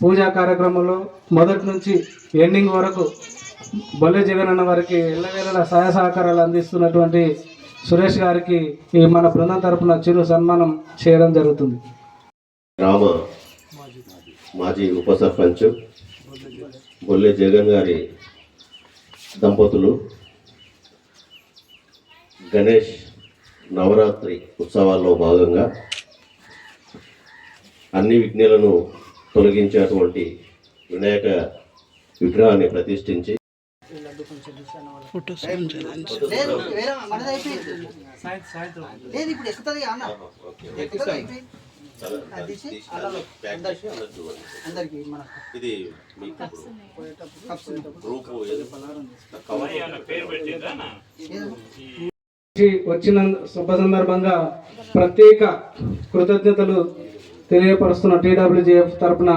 పూజా కార్యక్రమంలో మొదటి నుంచి ఎండింగ్ వరకు బొల్లె జగన్ అన్న వారికి ఎల్లవేళలా సహాయ సహకారాలు అందిస్తున్నటువంటి సురేష్ గారికి ఈ మన బృందం తరపున చిరు సన్మానం చేయడం జరుగుతుంది. గ్రామ మాజీ ఉప సర్పంచ్ బొల్లె జగన్ గారి దంపతులు గణేష్ నవరాత్రి ఉత్సవాల్లో భాగంగా అన్ని విఘ్నాలను తొలగించేటువంటి వినాయక విగ్రహాన్ని ప్రతిష్ఠించి ఇది వచ్చిన శుభ సందర్భంగా ప్రత్యేక కృతజ్ఞతలు తెలియపరుస్తున్న టీడబ్ల్యూజేఎఫ్ తరపున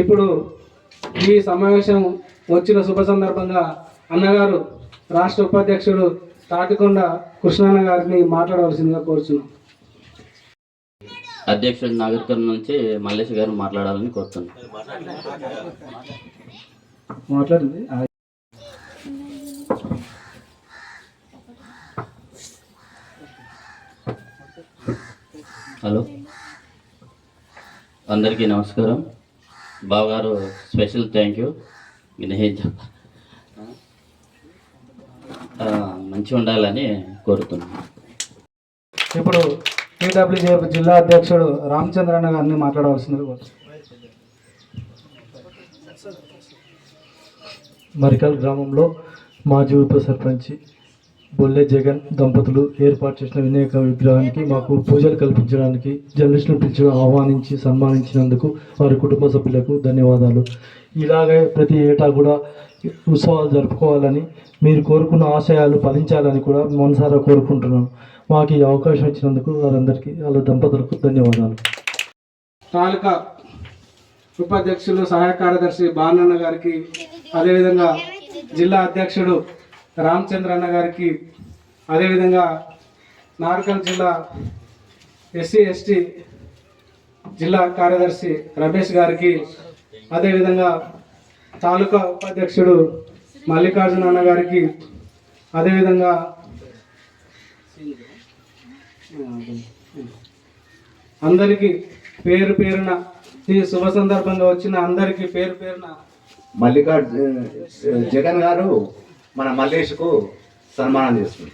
ఇప్పుడు ఈ సమావేశం వచ్చిన శుభ సందర్భంగా అన్నగారు రాష్ట్ర ఉపాధ్యక్షుడు తాటికొండ కృష్ణన్న గారిని మాట్లాడవలసిందిగా కోరుచున్నాం. అధ్యక్షుడు నాగరికర్ నుంచి మల్లేష్ గారు మాట్లాడాలని కోరుతున్నాను మాట్లాడింది హలో. అందరికీ నమస్కారం. బావగారు స్పెషల్ థ్యాంక్ యూ. వినయ్ మంచి మంచిగా ఉండాలని కోరుతున్నాను. ఇప్పుడు టీడబ్ల్యూజేఎఫ్ జిల్లా అధ్యక్షుడు రామచంద్రన్న గారిని మాట్లాడవలసింది మరికల్ గ్రామంలో మాజీ ఉప సర్పంచి బొల్లె జగన్ దంపతులు ఏర్పాటు చేసిన వినాయక విగ్రహానికి మాకు పూజలు కల్పించడానికి జర్నలిస్టులు పిలిచి ఆహ్వానించి సన్మానించినందుకు వారి కుటుంబ సభ్యులకు ధన్యవాదాలు. ఇలాగే ప్రతి ఏటా కూడా ఉత్సవాలు జరుపుకోవాలని మీరు కోరుకున్న ఆశయాలు ఫలించాలని కూడా మనసారా కోరుకుంటున్నాను మాకు ఈ అవకాశం ఇచ్చినందుకు వారందరికీ వాళ్ళ దంపతులకు ధన్యవాదాలు. తాలూకా ఉపాధ్యక్షులు సహాయ కార్యదర్శి బాలన్న గారికి అదేవిధంగా జిల్లా అధ్యక్షుడు రామచంద్ర అన్న గారికి అదేవిధంగా నార్కల్ జిల్లా ఎస్సీ ఎస్టీ జిల్లా కార్యదర్శి రమేష్ గారికి అదేవిధంగా తాలూకా ఉపాధ్యక్షుడు మల్లికార్జున అన్న గారికి అదేవిధంగా అందరికీ పేరు పేరున ఈ శుభ సందర్భంగా వచ్చిన అందరికీ పేరు పేరున మల్లికార్జు జగన్ గారు మన మల్లేష్కు సన్మానం చేస్తుంది.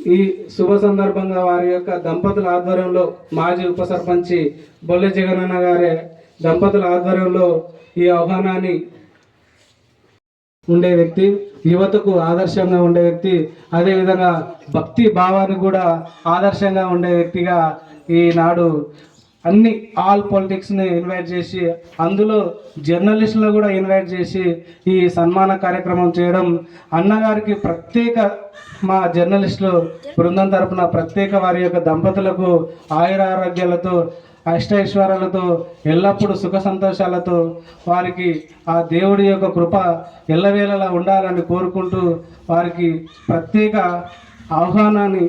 ఈ శుభ సందర్భంగా వారి యొక్క దంపతుల ఆధ్వర్యంలో మాజీ ఉప సర్పంచి బొల్ల జగనన్న గారి దంపతుల ఆధ్వర్యంలో ఈ ఆహ్వానాన్ని ఉండే వ్యక్తి యువతకు ఆదర్శంగా ఉండే వ్యక్తి అదేవిధంగా భక్తి భావానికి కూడా ఆదర్శంగా ఉండే వ్యక్తిగా ఈనాడు అన్ని ఆల్ పొలిటిక్స్ని ఇన్వైట్ చేసి అందులో జర్నలిస్టులను కూడా ఇన్వైట్ చేసి ఈ సన్మాన కార్యక్రమం చేయడం అన్నగారికి ప్రత్యేక మా జర్నలిస్టులు బృందం తరపున ప్రత్యేక వారి యొక్క దంపతులకు ఆయురారోగ్యాలతో అష్టైశ్వర్యాలతో ఎల్లప్పుడూ సుఖ సంతోషాలతో వారికి ఆ దేవుడి యొక్క కృప ఎల్లవేళలా ఉండాలని కోరుకుంటూ వారికి ప్రత్యేక ఆహ్వానాన్ని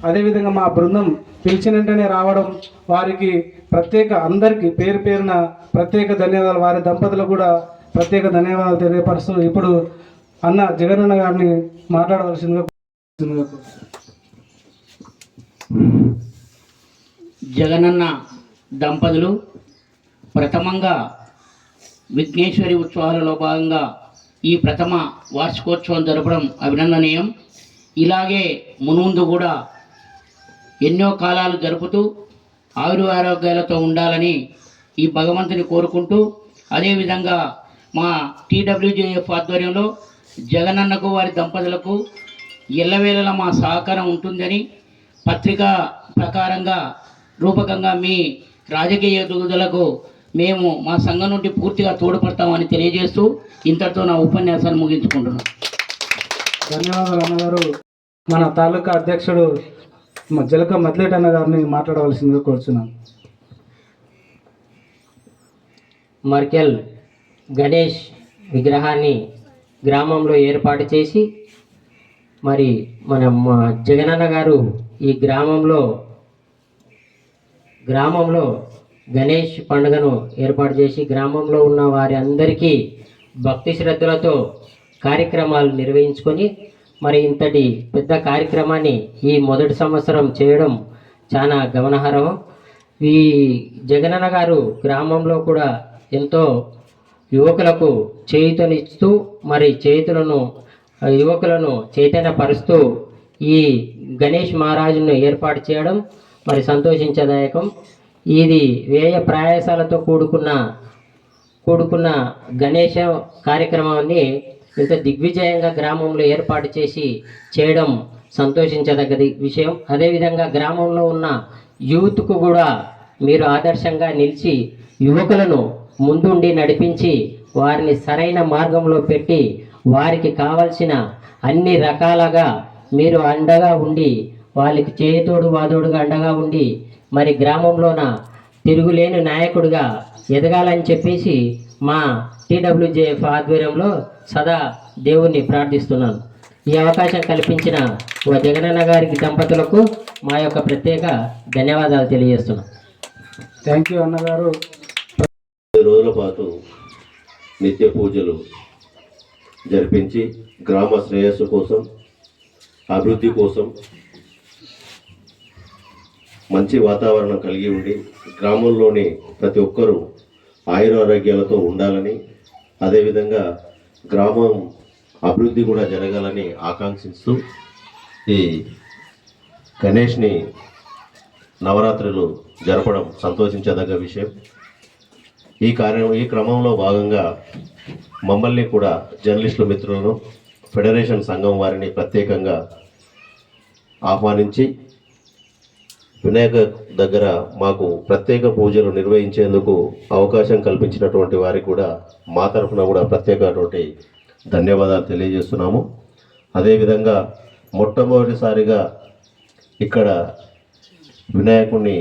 అదేవిధంగా మా బృందం పిలిచిన వెంటనే రావడం వారికి ప్రత్యేక అందరికీ పేరు పేరున ప్రత్యేక ధన్యవాదాలు. వారి దంపతులకు కూడా ప్రత్యేక ధన్యవాదాలు తెలియపరుస్తూ ఇప్పుడు అన్న జగనన్న గారిని మాట్లాడవలసిందిగా జగనన్న దంపతులు ప్రథమంగా విఘ్నేశ్వరి ఉత్సవాలలో భాగంగా ఈ ప్రథమ వార్షికోత్సవం జరపడం అభినందనీయం. ఇలాగే మునుముందు కూడా ఎన్నో కాలాలు జరుపుతూ ఆయురారోగ్యాలతో ఉండాలని ఈ భగవంతుని కోరుకుంటూ అదేవిధంగా మా టీడబ్ల్యూజేఎఫ్ ఆధ్వర్యంలో జగనన్నకు వారి దంపతులకు ఎల్లవేళలా మా సహకారం ఉంటుందని పత్రికా ప్రకారంగా రూపకంగా మీ రాజకీయ ఎదుగుదలకు మేము మా సంఘం నుండి పూర్తిగా తోడ్పడతామని తెలియజేస్తూ ఇంతటితో నా ఉపన్యాసాన్ని ముగించుకుంటున్నాను. ధన్యవాదాలు అన్నగారు. మన తాలూకా అధ్యక్షుడు జలక మద్లేట్ అన్న గారిని మాట్లాడవలసిందిగా కోరుచున్నాను. మర్కెల్ గణేష్ విగ్రహాన్ని గ్రామంలో ఏర్పాటు చేసి మరి మన మా జగనన్న గారు ఈ గ్రామంలో గ్రామంలో గణేష్ పండుగను ఏర్పాటు చేసి గ్రామంలో ఉన్న వారి అందరికీ భక్తి శ్రద్ధలతో కార్యక్రమాలు నిర్వహించుకొని మరి ఇంతటి పెద్ద కార్యక్రమాన్ని ఈ మొదటి సంవత్సరం చేయడం చాలా గమనార్హం ఈ జగనన్న గారు గ్రామంలో కూడా ఎంతో యువకులకు చేయుతనిస్తూ మరి చేతులను యువకులను చైతన్యపరుస్తూ ఈ గణేష్ మహారాజును ఏర్పాటు చేయడం మరి సంతోషించదాయకం. ఇది వ్యయ ప్రయాసాలతో కూడుకున్న కూడుకున్న గణేష కార్యక్రమాన్ని ఇంత దిగ్విజయంగా గ్రామంలో ఏర్పాటు చేసి చేయడం సంతోషించదగ్గది విషయం. అదేవిధంగా గ్రామంలో ఉన్న యూత్కు కూడా మీరు ఆదర్శంగా నిలిచి యువకులను ముందుండి నడిపించి వారిని సరైన మార్గంలో పెట్టి వారికి కావలసిన అన్ని రకాలుగా మీరు అండగా ఉండి వాళ్ళకి చేతోడు వాదోడుగా అండగా ఉండి మరి గ్రామంలోన తిరుగులేని నాయకుడిగా ఎదగాలని చెప్పేసి మా టీడబ్ల్యూజేఎఫ్ ఆధ్వర్యంలో సదా దేవుణ్ణి ప్రార్థిస్తున్నాను. ఈ అవకాశం కల్పించిన ఓ జగనన్న గారికి దంపతులకు మా యొక్క ప్రత్యేక ధన్యవాదాలు తెలియజేస్తున్నాను థ్యాంక్ యూ అన్నగారు. రోజుల పాటు నిత్య పూజలు జరిపించి గ్రామ శ్రేయస్సు కోసం అభివృద్ధి కోసం మంచి వాతావరణం కలిగి ఉండి గ్రామంలోని ప్రతి ఒక్కరూ ఆయురారోగ్యాలతో ఉండాలని అదేవిధంగా గ్రామం అభివృద్ధి కూడా జరగాలని ఆకాంక్షిస్తూ ఈ గణేష్ని నవరాత్రులు జరపడం సంతోషించదగ్గ విషయం. ఈ కార్యం ఈ క్రమంలో భాగంగా మమ్మల్ని కూడా జర్నలిస్టుల మిత్రులను ఫెడరేషన్ సంఘం వారిని ప్రత్యేకంగా ఆహ్వానించి వినాయక దగ్గర మాకు ప్రత్యేక పూజలు నిర్వహించేందుకు అవకాశం కల్పించినటువంటి వారికి కూడా మా తరఫున కూడా ప్రత్యేకటువంటి ధన్యవాదాలు తెలియజేస్తున్నాము. అదేవిధంగా మొట్టమొదటిసారిగా ఇక్కడ వినాయకుడిని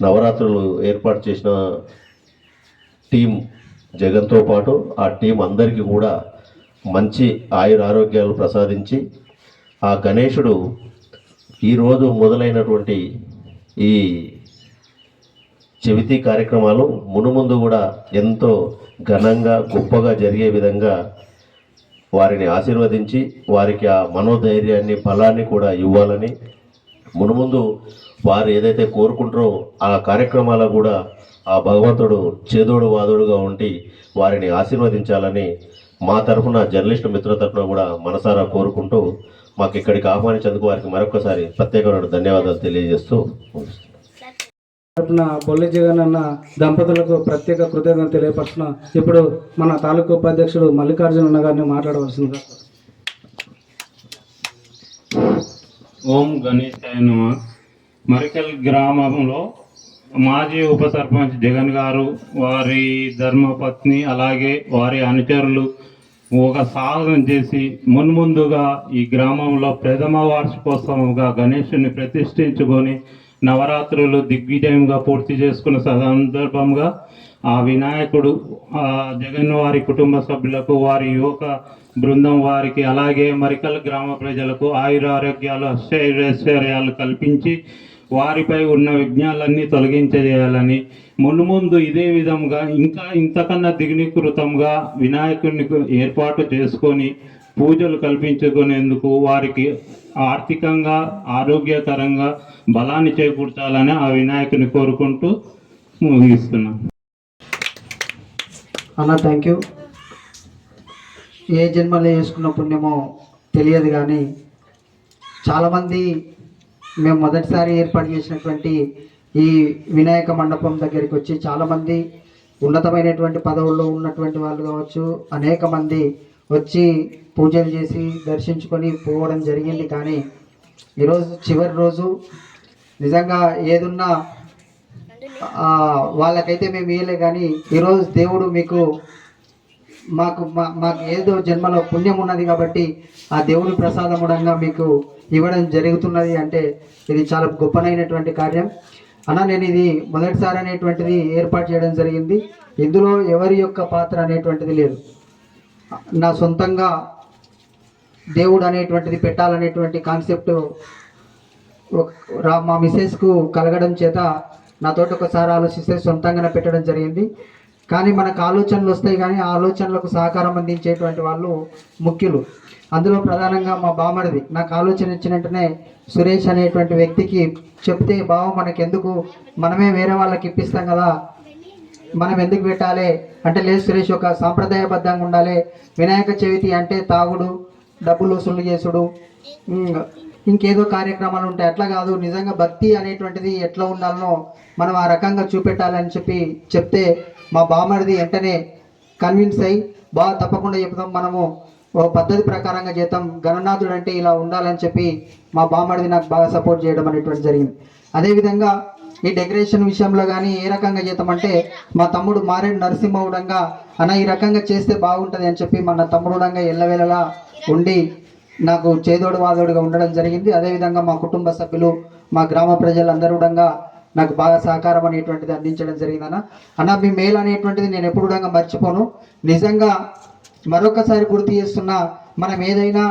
నవరాత్రులు ఏర్పాటు చేసిన టీం జగన్తో పాటు ఆ టీం అందరికీ కూడా మంచి ఆయుర ఆరోగ్యాలు ప్రసాదించి ఆ గణేశుడు ఈరోజు మొదలైనటువంటి ఈ చెవితి కార్యక్రమాలు మునుముందు కూడా ఎంతో ఘనంగా గొప్పగా జరిగే విధంగా వారిని ఆశీర్వదించి వారికి ఆ మనోధైర్యాన్ని బలాన్ని కూడా ఇవ్వాలని మునుముందు వారు ఏదైతే కోరుకుంటారో ఆ కార్యక్రమాల కూడా ఆ భగవంతుడు చేదోడు వాదోడుగా ఉండి వారిని ఆశీర్వదించాలని మా తరఫున జర్నలిస్ట్ మిత్రుల తరఫున కూడా మనసారా కోరుకుంటూ మాకు ఇక్కడికి ఆహ్వానించేందుకు వారికి మరొకసారి ప్రత్యేకమైన ధన్యవాదాలు తెలియజేస్తూ. తరపున బొల్లి జగన్ అన్న దంపతులకు ప్రత్యేక కృతజ్ఞత తెలియపరుస్తున్న ఇప్పుడు మన తాలూకా ఉపాధ్యక్షుడు మల్లికార్జున అన్న గారిని మాట్లాడవలసిందిగా ఓం గణేశాయ నమ మరికల్ గ్రామంలో మాజీ ఉప సర్పంచ్ జగన్ గారు వారి ధర్మపత్ని అలాగే వారి అనుచరులు ఒక సాధన చేసి మున్ముందుగా ఈ గ్రామంలో ప్రథమ వార్షికోత్సవంగా గణేషుని ప్రతిష్ఠించుకొని నవరాత్రులు దిగ్విజయంగా పూర్తి చేసుకున్న సందర్భంగా ఆ వినాయకుడు ఆ జగన్ వారి కుటుంబ సభ్యులకు వారి యువక బృందం వారికి అలాగే మరికల్ గ్రామ ప్రజలకు ఆయురారోగ్యాలు అష్టైశ్వర్యాలు కల్పించి వారిపై ఉన్న విఘ్నాలన్నీ తొలగించజేయాలని మున్ముందు ఇదే విధంగా ఇంకా ఇంతకన్నా దిగ్నీకృతంగా వినాయకుడిని ఏర్పాటు చేసుకొని పూజలు కల్పించుకునేందుకు వారికి ఆర్థికంగా ఆరోగ్యకరంగా బలాన్ని చేకూర్చాలని ఆ వినాయకుని కోరుకుంటూ ముగిస్తున్నాం. అన్న థ్యాంక్ యూ ఏ జన్మలో చేసుకున్న పుణ్యమో తెలియదు కానీ చాలామంది మేము మొదటిసారి ఏర్పాటు చేసినటువంటి ఈ వినాయక మండపం దగ్గరికి వచ్చి చాలామంది ఉన్నతమైనటువంటి పదవుల్లో ఉన్నటువంటి వాళ్ళు కావచ్చు అనేక మంది వచ్చి పూజలు చేసి దర్శించుకొని పోవడం జరిగింది. కానీ ఈరోజు చివరి రోజు నిజంగా ఏదున్నా వాళ్ళకైతే మేము ఇయ్యలే. కానీ ఈరోజు దేవుడు మీకు మాకు మా మాకు ఏదో జన్మలో పుణ్యం ఉన్నది కాబట్టి ఆ దేవుడి ప్రసాదముడంగా మీకు ఇవ్వడం జరుగుతున్నది అంటే ఇది చాలా గొప్పనైనటువంటి కార్యం. అన్న నేను ఇది మొదటిసారి అనేటువంటిది ఏర్పాటు చేయడం జరిగింది. ఇందులో ఎవరి యొక్క పాత్ర అనేటువంటిది లేదు. నా సొంతంగా దేవుడు అనేటువంటిది పెట్టాలనేటువంటి కాన్సెప్ట్ మా మిసెస్కు కలగడం చేత నాతోటి ఒకసారి ఆలోచిస్తే సొంతంగానే పెట్టడం జరిగింది. కానీ మనకు ఆలోచనలు వస్తాయి కానీ ఆ ఆలోచనలకు సహకారం అందించేటువంటి వాళ్ళు ముఖ్యులు. అందులో ప్రధానంగా మా బామడిది. నాకు ఆలోచన ఇచ్చిన వెంటనే సురేష్ అనేటువంటి వ్యక్తికి చెప్తే బావ మనకెందుకు? మనమే వేరే వాళ్ళకి ఇప్పిస్తాం కదా. మనం ఎందుకు పెట్టాలి? అంటే లేదు సురేష్ ఒక సాంప్రదాయబద్ధంగా ఉండాలి. వినాయక చవితి అంటే తాగుడు డబ్బులు వసూలు చేసుడు. ఇంకేదో కార్యక్రమాలు ఉంటాయి. అట్లా కాదు నిజంగా భక్తి అనేటువంటిది ఎట్లా ఉండాలనో మనం ఆ రకంగా చూపెట్టాలని చెప్పి చెప్తే మా బామ్మడిది వెంటనే కన్విన్స్ అయ్యి బాగా తప్పకుండా చెప్తాం మనము ఓ పద్ధతి ప్రకారంగా చేద్దాం గణనాథుడు అంటే ఇలా ఉండాలని చెప్పి మా బామ్మడిది నాకు బాగా సపోర్ట్ చేయడం అనేటువంటి జరిగింది. అదేవిధంగా ఈ డెకరేషన్ విషయంలో కానీ ఏ రకంగా చేద్దామంటే మా తమ్ముడు మారేడు నరసింహవుడంగా అన్న ఈ రకంగా చేస్తే బాగుంటుంది అని చెప్పి మన తమ్ముడుడంగా ఎల్లవేళలా ఉండి నాకు చేదోడు వాదోడుగా ఉండడం జరిగింది. అదేవిధంగా మా కుటుంబ సభ్యులు మా గ్రామ ప్రజలందరూ కూడా నాకు బాగా సహకారం అనేటువంటిది అందించడం జరిగింది అన్న అన్న మీ మేలు అనేటువంటిది నేను ఎప్పుడు కూడా మర్చిపోను. నిజంగా మరొకసారి గుర్తు చేస్తున్నా మనం ఏదైనా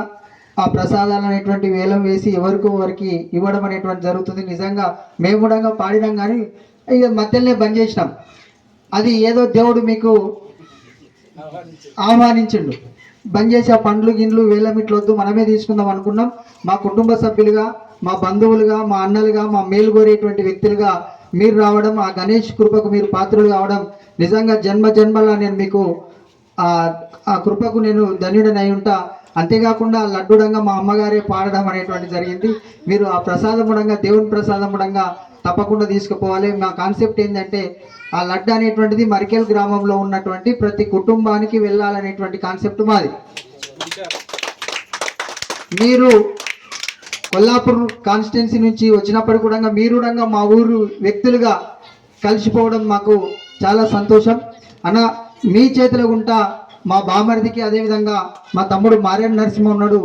ఆ ప్రసాదాలు అనేటువంటి వేలం వేసి ఎవరికి వారికి ఇవ్వడం అనేటువంటి జరుగుతుంది. నిజంగా మేము కూడా పాడినాం కానీ ఇక మధ్యలోనే బంద్ చేసినాం. అది ఏదో దేవుడు మీకు ఆహ్వానించిండు. బంద్ చేసి ఆ పండ్లు గిండ్లు వేల ఇట్లా వద్దు మనమే తీసుకుందాం అనుకున్నాం. మా కుటుంబ సభ్యులుగా మా బంధువులుగా మా అన్నలుగా మా మేలు కోరేటువంటి వ్యక్తులుగా మీరు రావడం ఆ గణేష్ కృపకు మీరు పాత్రలు కావడం నిజంగా జన్మ జన్మలా నేను మీకు ఆ ఆ కృపకు నేను ధన్యుడనై ఉంటా. అంతేకాకుండా లడ్డుడంగా మా అమ్మగారే పాడడం అనేటువంటి జరిగింది. మీరు ఆ ప్రసాదముడంగా దేవుని ప్రసాదముడంగా తప్పకుండా తీసుకుపోవాలి. మా కాన్సెప్ట్ ఏంటంటే ఆ లడ్డు అనేటువంటిది మరికెల్ గ్రామంలో ఉన్నటువంటి ప్రతి కుటుంబానికి వెళ్ళాలనేటువంటి కాన్సెప్ట్ మాది. మీరు కొల్లాపూర్ కాన్స్టిట్యున్సీ నుంచి వచ్చినప్పుడు కూడా మీరు కూడా మా ఊరు వ్యక్తులుగా కలిసిపోవడం మాకు చాలా సంతోషం. అన్న మీ చేతిలో ఉంటా మా బామరిదికి అదేవిధంగా మా తమ్ముడు మారేడు నరసింహ ఉన్నాడు.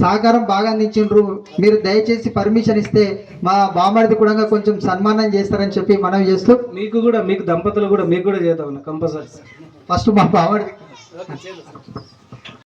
సహకారం బాగా అందించిండ్రు. మీరు దయచేసి పర్మిషన్ ఇస్తే మా బామరిది కూడా కొంచెం సన్మానం చేస్తారని చెప్పి మనం చేస్తూ మీకు కూడా మీకు దంపతులు కూడా మీకు కూడా చేద్దాం కంపల్సరీ. ఫస్ట్ మా బామరిది